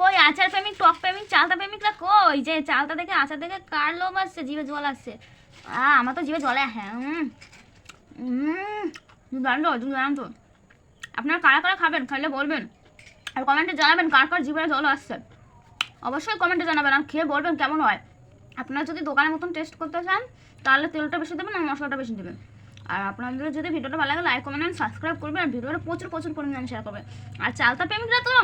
কই? আচার প্রেমিক, টক প্রেমিক, চালতা প্রেমিকরা কই? যে চালতা দেখে, আচার দেখে কার লোভ আসছে? জিভে জল আসছে। আ, আমার তো জিভে জলে হ্যাঁ হুম হুম তুমি জানো তো, তুমি জানো তো। আপনারা কারা কারা খাবেন? খাইলে বলবেন। আর কমেন্টে জানাবেন কার কার জিভে জল আসছে। অবশ্যই কমেন্টে জানাবেন আর খেয়ে বলবেন কেমন হয়। আপনারা যদি দোকানের মতন টেস্ট করতে চান, তাহলে তেলটা বেশি দেবেন আর মশলাটা বেশি দেবেন। আর আপনাদের যদি ভিডিওটা ভালো লাগে লাইক কমেন্ট সাবস্ক্রাইব করবেন। আর ভিডিওটা প্রচুর প্রচুর পরিমাণে শেয়ার করবেন। আর চালতা প্রেমিকরা তো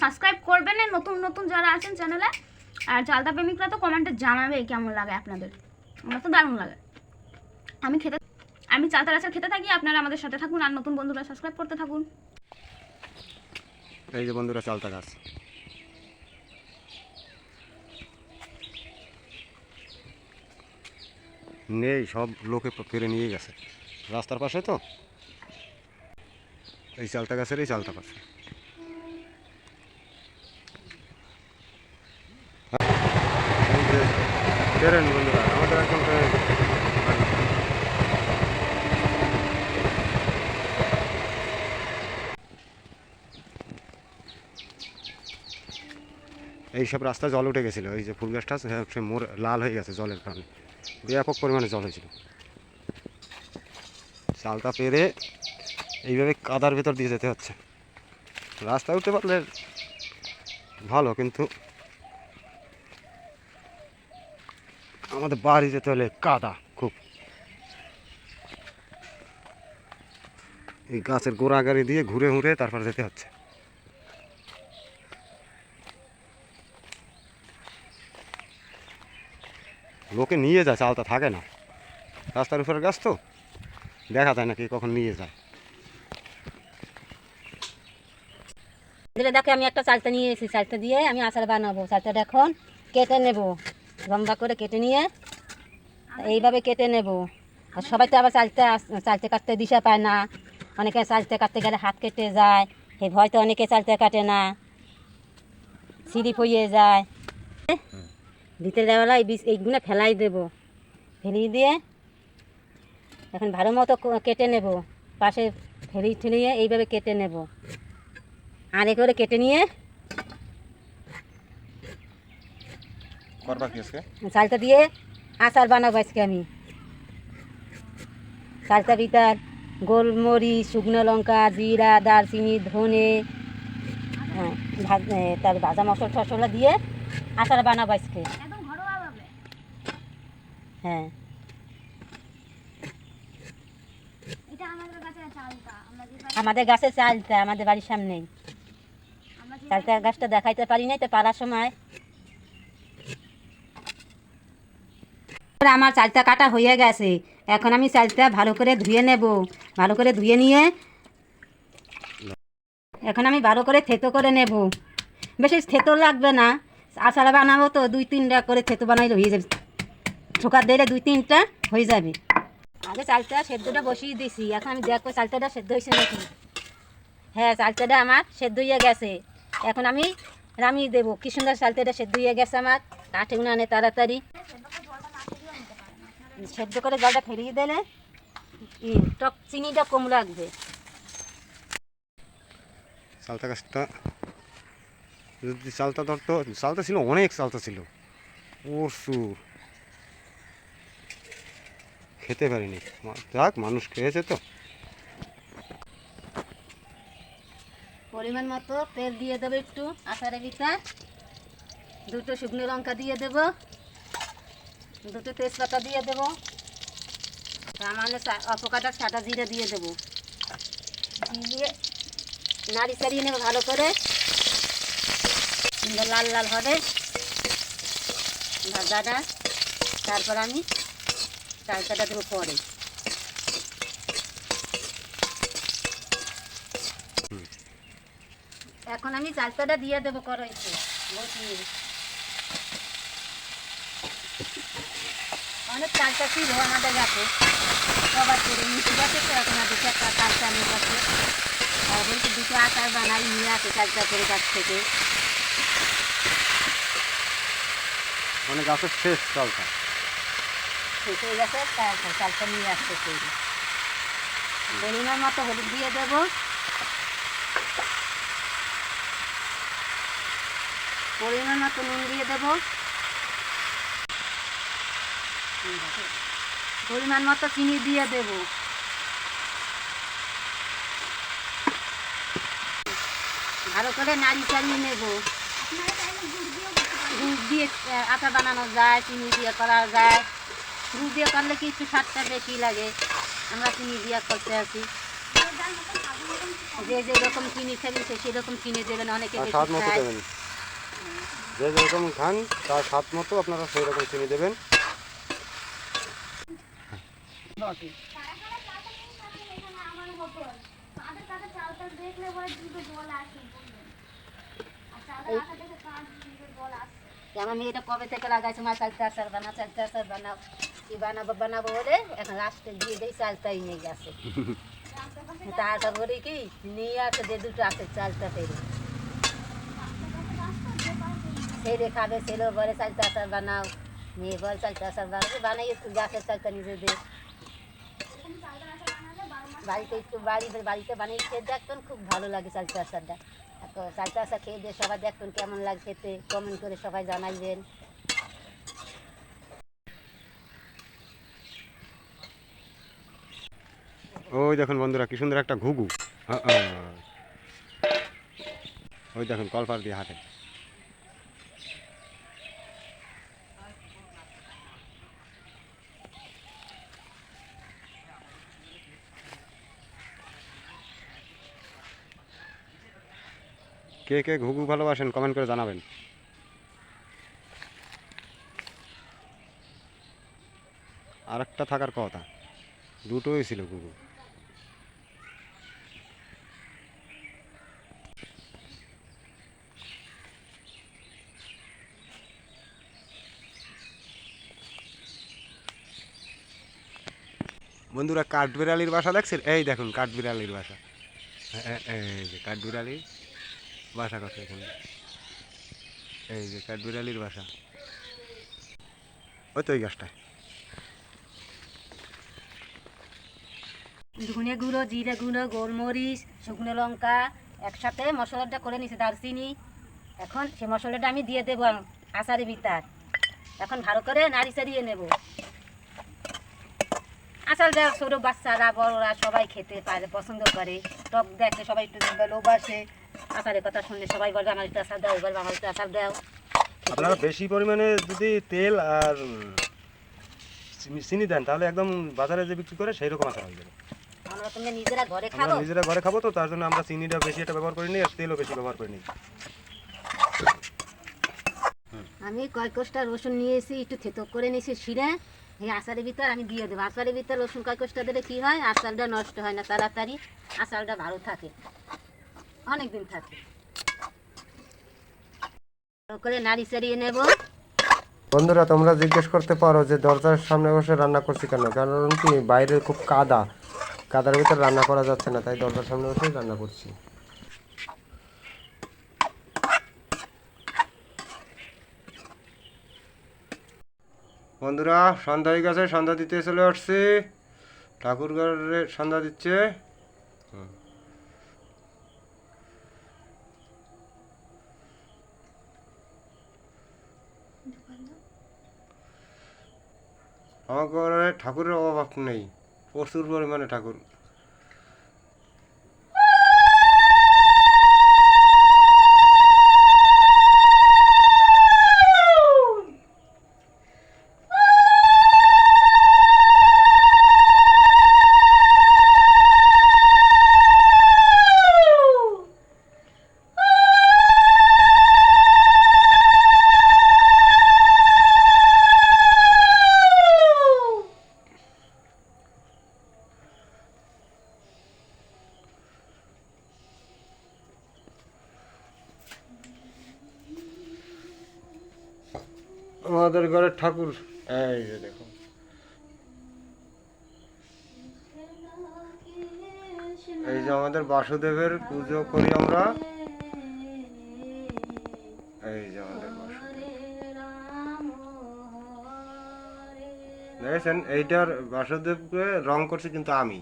সাবস্ক্রাইব করবেন নতুন নতুন যারা আছেন চ্যানেলে আর চালতা প্রেমিকরা তো কমেন্টে জানাবে কেমন লাগে আপনাদের। আমার তো দারুণ লাগে। আমি খেতে, আমি চালতা আচার খেতে থাকি, আপনারা আমাদের সাথে থাকুন, আর নতুন বন্ধুরা সাবস্ক্রাইব করতে থাকুন। এই যে বন্ধুরা, চালতা গাছ। নেই, সব লোকে পেরে নিয়ে গেছে। রাস্তার পাশে তো? এই চালতা গাছের এই চালতা পাশে এই যে ট্রেন বন্ধুরা আমাদের ট্রেন এইসব রাস্তা জল উঠে গেছিল এই যে ফুল গাছটা হ্যাঁ, সে মোর লাল হয়ে গেছে জলের কারণে। ব্যাপক পরিমাণে জল হয়েছিল। চালটা পেরে এইভাবে কাদার ভেতর দিয়ে যেতে হচ্ছে। রাস্তায় উঠতে পারলে ভালো কিন্তু আমাদের বাড়ি যেতে হলে কাদা, খুব। এই গাছের গোড়া গাড়ি দিয়ে ঘুরে ঘুরে তারপর যেতে হচ্ছে। লোকে নিয়ে যায়, চালটা থাকে না। রাস্তার উপরে গাছ তো, দেখা যায় না কে কখন নিয়ে যায়। দেখে আমি একটা চালটা নিয়ে এসেছি, চালটা দিয়ে আমি আচার বানাবো। চালটাটা এখন কেটে নেব। লম্বা করে কেটে নিয়ে এইভাবে কেটে নেব। আর সবাই তো আবার চালতে চালতে কাটতে দিশা পায় না। অনেকে চালতে কাটতে গেলে হাত কেটে যায়। সে ভয় তো অনেকে চালতে কাটে না। স্লিপ হয়ে যায়। ভিতরে দেওয়ালা এই এইগুলো ফেলাই দেবো। ফেলিয়ে দিয়ে এখন ভালো মতো কেটে নেব। পাশে ফেলি ঠেলিয়ে এইভাবে কেটে নেব। আর করে কেটে নিয়ে করবা কি আজকে? চালটা দিয়ে আচার বানাবো আজকে আমি। চালটা ভিতর গোলমরিচ শুকনো লঙ্কা জিরা দারচিনি ধনে হ্যাঁ তার ভাজা মশলা টসলা দিয়ে আচার বানাবো আজকে। হ্যাঁ। আমাদের কাছে চালতা আমরা যে আমাদের গাছে চালটা আমাদের বাড়ির সামনেই। চালটা গাছটা দেখাইতে পারি নাই তো পারার সময় আমার চালটা কাটা হয়ে গেছে। এখন আমি চালটা ভালো করে ধুয়ে নেব। ভালো করে ধুয়ে নিয়ে এখন আমি ভালো করে থেতো করে নেব। বেশি থেতো লাগবে না। আচার বানাবো তো দুই তিনটা করে থেতো বানাইলে হয়ে যাবে। ঠোকার দিলে দুই তিনটা হয়ে যাবে। আগে চালটা সেদ্ধটা বসিয়ে দিছি। এখন আমি দেখব চালটাটা সেদ্ধ হয়েছে নাকি? হ্যাঁ চালটাটা আমার সেদ্ধ হয়ে গেছে। এখন আমি রামিয়ে দেবো। কি সুন্দর চালটাটা সেদ্ধ হয়ে গেছে আমার। কাঠে উনানে তাড়াতাড়ি। সেদ্ধ করে জলটা ফেরিয়ে দিলে টক চিনিটা কম লাগবে। চালতা গাছটা যদি চালতা ধরতো চালতা ছিল অনেক চালতা ছিল। প্রচুর। খেতে পারিনি। যাক মানুষ খেয়েছে তো। পরিমাণ মতো তেল দিয়ে দেবো একটু আচারের ভিতর। দুটো শুকনো লঙ্কা দিয়ে দেবো। দুটো তেজপাতা দিয়ে দেবো। সামান্য সা- অল্প কাটা সাদা জিরে দিয়ে দেবো। দিয়ে নাড়ি চাড়িয়ে নেব ভালো করে। সুন্দর লাল লাল হবে। ভাজাটা। তারপর আমি চালটাটা দেবো পরে। এখন আমি চালতাটা দিয়ে দেবো কড়াইতে। বসিয়ে অনেক চালটা ছিল আমাদের গাছে সবার করে মিশে গেছে এখন দেখে একটা চালটা নিয়ে গেছে আর বলছে দুটো আচার বানাই নিয়ে আসে চালটা করে গাছ থেকে। মানে গাছের শেষ চালতা শেষ হয়ে গেছে চালটা নিয়ে আসতে তৈরি পরিমাণ মতো হলুদ দিয়ে দেবো। পরিমাণ মতো নুন দিয়ে দেবো। পরিমাণ মতো চিনি দিয়ে দেবো। ভালো করে নাড়ি চাড়িয়ে নেব। গুড় দিয়ে আটা বানানো যায় চিনি দিয়ে করা যায়। গুড় দিয়ে করলে কি একটু স্বাদটা বেশি লাগে? আমরা চিনি দিয়ে করতে আছি। যে যে রকম চিনি খাবি সে সেরকম চিনি দেবেন অনেকে আর বেশি স্বাদ মতো দেবেন। যে যেরকম খান তার স্বাদ মতো আপনারা সেই রকম চিনি দেবেন। আমার মেয়েটা কবে থেকে লাগাইছে? মা চালতে আসার বানা চালতে আসার বানাও। কি বানাবো বানাবো বলে এখন লাস্টে দিয়ে দেই চালটাই নিয়ে গেছে। তারপর বলি কি, নিয়ে আসে যে দুটো আছে চালটা ফেরে ছেলে খাবে, ছেলেও বলে চালতে আসার বানাও। মেয়ে বলে চালতে আসার বানাবে বানাই একটু গাছের চালটা নিজেদের। বাড়িতে একটু বাড়ি বাড়িতে বানিয়ে খেয়ে দেখতেন খুব ভালো লাগে চালতে আসারটা চালতে আসা খেয়ে দিয়ে সবাই দেখতেন কেমন লাগে খেতে কমেন্ট করে সবাই জানাইবেন। ওই দেখুন বন্ধুরা, কি সুন্দর একটা ঘুঘু। ওই দেখুন কলপার দিয়ে হাঁটে। কে কে ঘুঘু ভালোবাসেন কমেন্ট করে জানাবেন। আর একটা থাকার কথা, দুটোই ছিল ঘুঘু। বন্ধুরা, কাঠবিড়ালির বাসা দেখছেন? এই দেখুন, কাঠবিড়ালির বাসা। এ- এ- এই যে কাঠবিড়ালির বাসা করছে এখানে। এই যে কাঠবিড়ালির বাসা ওই তো ওই গাছটায়। ধনে গুঁড়ো, জিরে গুঁড়ো, গোলমরিচ, শুকনো লঙ্কা একসাথে মশলাটা করে নিছি দারচিনি। এখন সে মশলাটা আমি দিয়ে দেবো আচারের ভিতর। এখন ভালো করে নাড়ি চাড়িয়ে নেব। আচার দেওয়া ছোটো বাচ্চারা, বড়রা সবাই খেতে পারে, পছন্দ করে। টক দেখে সবাই একটু ভালোবাসে আচারের কথা শুনলে সবাই বলবে আমার একটু আচার দাও বলবে আমার একটু আচার দাও। আপনারা বেশি পরিমাণে যদি তেল আর চিনি- চিনি দেন তাহলে একদম বাজারে যে বিক্রি করে সেই রকম আচার হয়ে যাবে। আমরা নিজেরা ঘরে আমরা খাব। নিজেরা ঘরে খাব তো তার জন্য আমরা চিনিটা বেশি একটা ব্যবহার করি নি আর তেলও বেশি ব্যবহার করি নি আমি কয় কোষ্টা রসুন নিয়েছি একটু থেতো করে নিয়েছি শিরে এই আচারের ভিতর আমি দিয়ে দেবো। আচারের ভিতর রসুন কয় কোষ্টা দিলে কী হয়? আচারটা নষ্ট হয় না তাড়াতাড়ি আচারটা ভালো থাকে। অনেক দিন থাকে। করে নাড়ি নেব। বন্ধুরা, তোমরা জিজ্ঞেস করতে পারো যে দরজার সামনে বসে রান্না করছি কেন? কারণ কি, বাইরে খুব কাদা। কাদার ভিতরে রান্না করা যাচ্ছে না, তাই দরজার সামনে বসে রান্না করছি। বন্ধুরা, সন্ধ্যা হয়ে গেছে, সন্ধ্যা দিতে চলে আসছি। ঠাকুর ঘরে সন্ধ্যা দিচ্ছে। হুম। আমার ঘরে ঠাকুরের অভাব নেই। প্রচুর পরিমাণে ঠাকুর। আমাদের ঘরের ঠাকুর। এই যে দেখো। এই যে আমাদের বাসুদেবের পুজো করি আমরা। এই যে আমাদের বাসুদেব। দেখেছেন? এইটার বাসুদেবকে রং করছি কিন্তু আমি।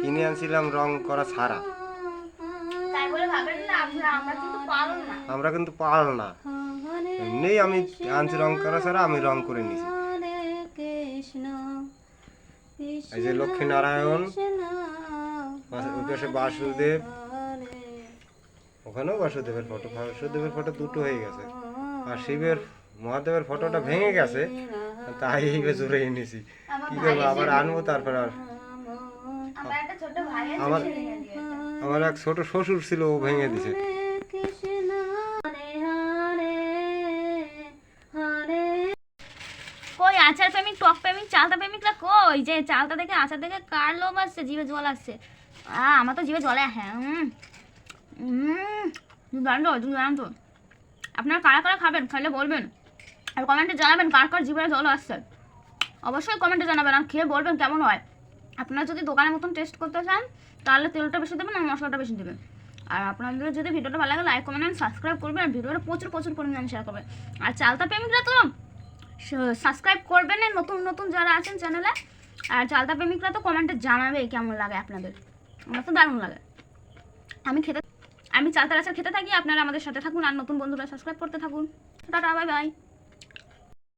কিনে আনছিলাম রং করা ছাড়া। আমরা কিন্তু পারুন না। এমনি আমি আনছি রং করা ছাড়া আমি রং করে নিছি। এই যে লক্ষ্মী নারায়ণ কৃষ্ণ পাশে- ওই পাশে বাসুদেব। ওখানেও বাসুদেবের ফটো বাসুদেবের ফটো দুটো হয়ে গেছে। আর শিবের মহাদেবের ফটোটা ভেঙে গেছে তাই এইবার জোরে এনেছি। কি করব আবার আনব তারপর আর। আমার। আমার এক ছোট শ্বশুর ছিল ও ভেঙে দিছে কৃষ্ণ হরে হরে হরে কই আচার প্রেমিক টক প্রেমিক চালতা প্রেমিকরা কই? যে চালতা দেখে, আচার দেখে কার লোভ আসছে? জিভে জল আসছে। আ, আমার তো জিভে জলে হ্যাঁ দুর্দান্ত দুর্দান্ত আপনারা কারা কারা খাবেন? খাইলে বলবেন। আর কমেন্টে জানাবেন কার কার জিভে জল আসছে। অবশ্যই কমেন্টে জানাবেন আর খেয়ে বলবেন কেমন হয়। আপনারা যদি দোকানের মতন টেস্ট করতে চান, তাহলে তেলটা বেশি দেবেন আর মশলাটা বেশি দেবেন। আর আপনাদের যদি ভিডিওটা ভালো লাগে লাইক কমেন্ট সাবস্ক্রাইব করবেন। আর ভিডিওটা প্রচুর প্রচুর পরিমাণে শেয়ার করবেন। আর চালতা প্রেমিকরা তো সাবস্ক্রাইব করবেন নতুন নতুন যারা আছেন চ্যানেলে আর চালতা প্রেমিকরা তো কমেন্টে জানাবে কেমন লাগে আপনাদের। আমার তো দারুণ লাগে। আমি খেতে আমি চালতার আচার খেতে থাকি, আপনারা আমাদের সাথে থাকুন। আর নতুন বন্ধুরা সাবস্ক্রাইব করতে থাকুন। Tata bye bye